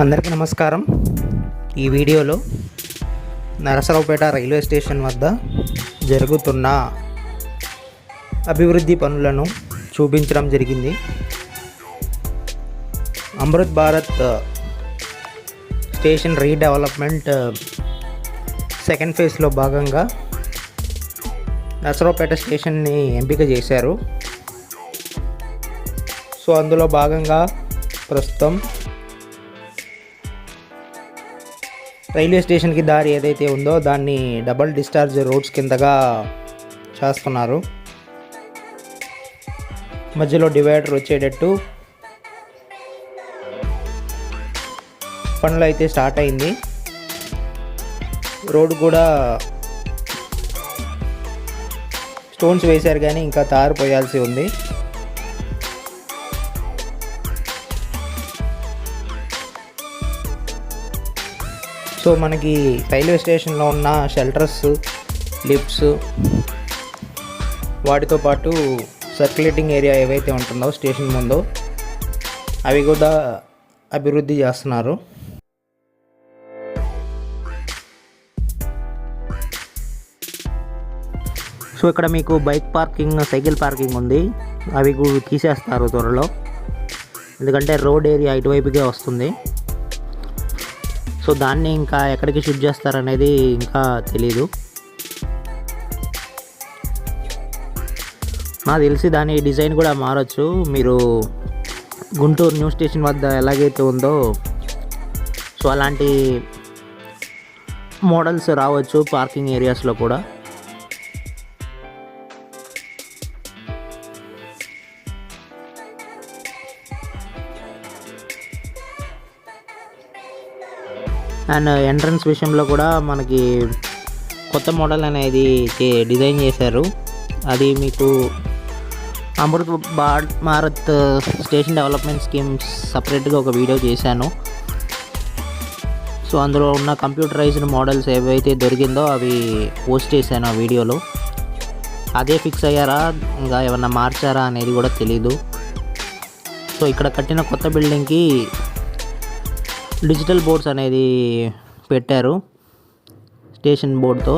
అందరికీ నమస్కారం. ఈ వీడియోలో నరసరావుపేట రైల్వే స్టేషన్ వద్ద జరుగుతున్న అభివృద్ధి పనులను చూపించడం జరిగింది. Amrit Bharat station redevelopment second ఫేజ్లో భాగంగా నరసరావుపేట స్టేషన్ని ఎంపిక చేశారు. సో అందులో భాగంగా ప్రస్తుతం రైల్వే స్టేషన్కి దారి ఏదైతే ఉందో దాన్ని డబల్ డిశ్చార్జ్ రోడ్స్ కిందగా చేస్తున్నారు. మధ్యలో డివైడర్ వచ్చేటట్టు పనులు అయితే స్టార్ట్ అయింది. రోడ్ కూడా స్టోన్స్ వేశారు కానీ ఇంకా తారు పోయాల్సి ఉంది. సో మనకి రైల్వే స్టేషన్లో ఉన్న షెల్టర్స్ లిప్స్ వాటితో పాటు సర్క్యులేటింగ్ ఏరియా ఏవైతే ఉంటుందో స్టేషన్ ముందు అవి కూడా అభివృద్ధి చేస్తున్నారు. సో ఇక్కడ మీకు బైక్ పార్కింగ్ సైకిల్ పార్కింగ్ ఉంది. అవి కూడా తీసేస్తారు త్వరలో. ఎందుకంటే రోడ్ ఏరియా ఇటువైపుకే వస్తుంది. సో దాన్ని ఇంకా ఎక్కడికి షిఫ్ట్ చేస్తారనేది ఇంకా తెలీదు. నాకు తెలిసి దాని డిజైన్ కూడా మారచ్చు. మీరు గుంటూరు న్యూ స్టేషన్ వద్ద ఎలాగైతే ఉందో సో అలాంటి మోడల్స్ రావచ్చు పార్కింగ్ ఏరియాస్లో కూడా. అండ్ ఎంట్రన్స్ విషయంలో కూడా మనకి కొత్త మోడల్ అనేది డిజైన్ చేశారు. అది మీకు Amrit Bharat Bharat station development schemes సపరేట్గా ఒక వీడియో చేశాను. సో అందులో ఉన్న కంప్యూటరైజ్డ్ మోడల్స్ ఏవైతే దొరికిందో అవి పోస్ట్ చేశాను ఆ వీడియోలో. అదే ఫిక్స్ అయ్యారా? ఇంకా ఏమన్నా మార్చారా అనేది కూడా తెలీదు. సో ఇక్కడ కట్టిన కొత్త బిల్డింగ్కి డిజిటల్ బోర్డ్స్ అనేది పెట్టారు స్టేషన్ బోర్డుతో.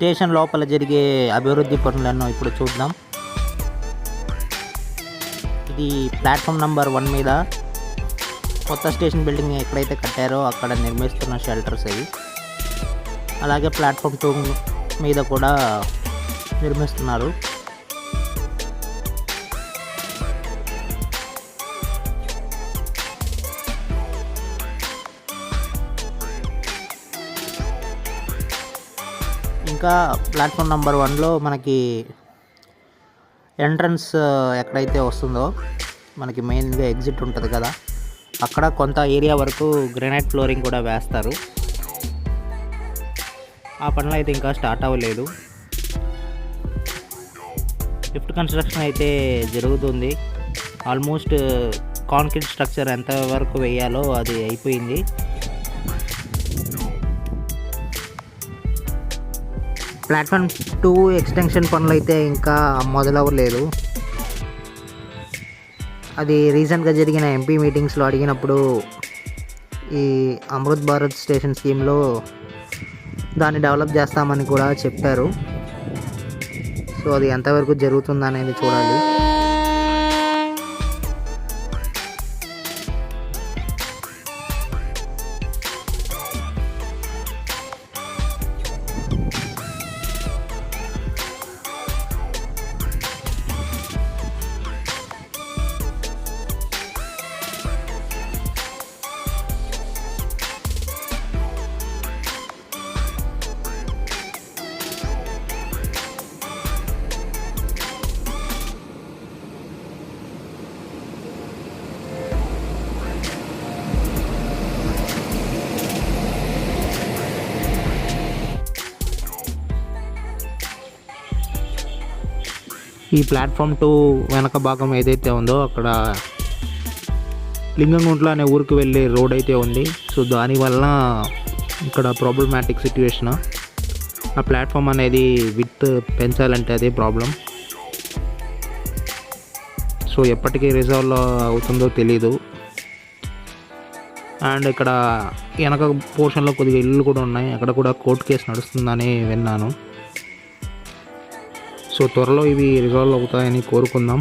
స్టేషన్ లోపల జరిగే అభివృద్ధి పనులను ఇప్పుడు చూద్దాం. ఇది ప్లాట్ఫామ్ నంబర్ వన్ మీద కొత్త స్టేషన్ బిల్డింగ్ ఎక్కడైతే కట్టారో అక్కడ నిర్మిస్తున్న షెల్టర్స్ అవి. అలాగే ప్లాట్ఫామ్ టూ మీద కూడా నిర్మిస్తున్నారు. ఇంకా ప్లాట్ఫామ్ నెంబర్ వన్లో మనకి ఎంట్రన్స్ ఎక్కడైతే వస్తుందో మనకి మెయిన్గా ఎగ్జిట్ ఉంటుంది కదా. అక్కడ కొంత ఏరియా వరకు గ్రెనైట్ ఫ్లోరింగ్ కూడా వేస్తారు. ఆ పనులు అయితే ఇంకా స్టార్ట్ అవ్వలేదు. లిఫ్ట్ కన్స్ట్రక్షన్ అయితే జరుగుతుంది. ఆల్మోస్ట్ కాంక్రీట్ స్ట్రక్చర్ ఎంత వరకు వేయాలో అది అయిపోయింది. ప్లాట్ఫామ్ టూ ఎక్స్టెన్షన్ పనులు అయితే ఇంకా మొదలవ్వలేదు. అది రీసెంట్గా జరిగిన ఎంపీ మీటింగ్స్లో అడిగినప్పుడు ఈ అమృత్ భారత్ స్టేషన్ స్కీమ్లో దాన్ని డెవలప్ చేస్తామని కూడా చెప్పారు. సో అది ఎంతవరకు జరుగుతుందనేది చూడాలి. ఈ ప్లాట్ఫామ్ టూ వెనక భాగం ఏదైతే ఉందో అక్కడ లింగంగుంట్ల అనే ఊరికి వెళ్ళే రోడ్ అయితే ఉంది. సో దానివల్ల ఇక్కడ ప్రాబ్లమాటిక్ సిచ్యువేషన్ ఆ ప్లాట్ఫామ్ అనేది విత్ పెంచాలంటే అదే ప్రాబ్లం సో ఎప్పటికీ రిజాల్వ్ అవుతుందో తెలీదు. అండ్ ఇక్కడ వెనక పోర్షన్లో కొద్దిగా ఇల్లు కూడా ఉన్నాయి. అక్కడ కూడా కోర్టు కేసు నడుస్తుందని విన్నాను. సో త్వరలో ఇవి రిజాల్వ్ అవుతాయని కోరుకుందాం.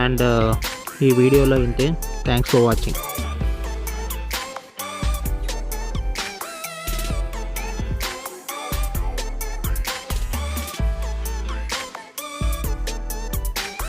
అండ్ ఈ వీడియోలో ఇంతే. Thanks for watching